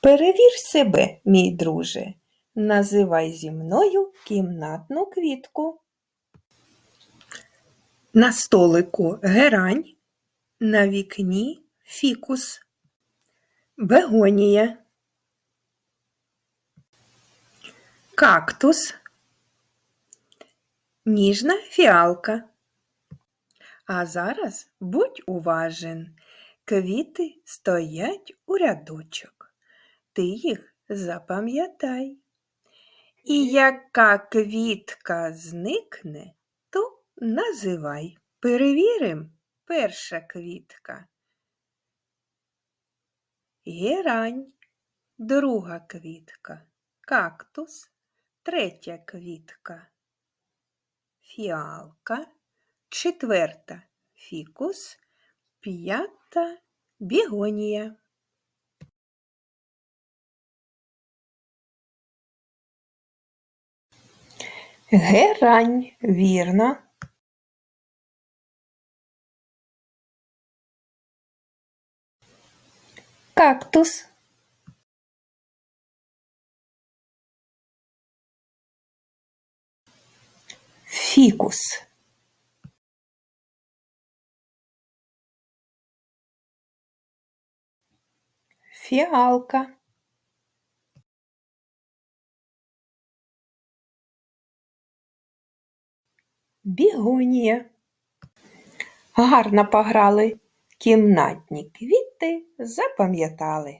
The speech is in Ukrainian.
Перевір себе, мій друже. Називай зі мною кімнатну квітку. На столику герань, на вікні фікус, бегонія, кактус, ніжна фіалка. А зараз будь уважен. Квіти стоять у рядочок. Ти їх запам'ятай. І яка квітка зникне, то називай. Перевірим перша квітка. Герань, друга квітка, кактус, третя квітка, фіалка, четверта фікус, п'ята бігонія. Герань, вірно. Кактус. Фікус. Фіалка. Бігонія. Гарно пограли. Кімнатні квіти запам'ятали.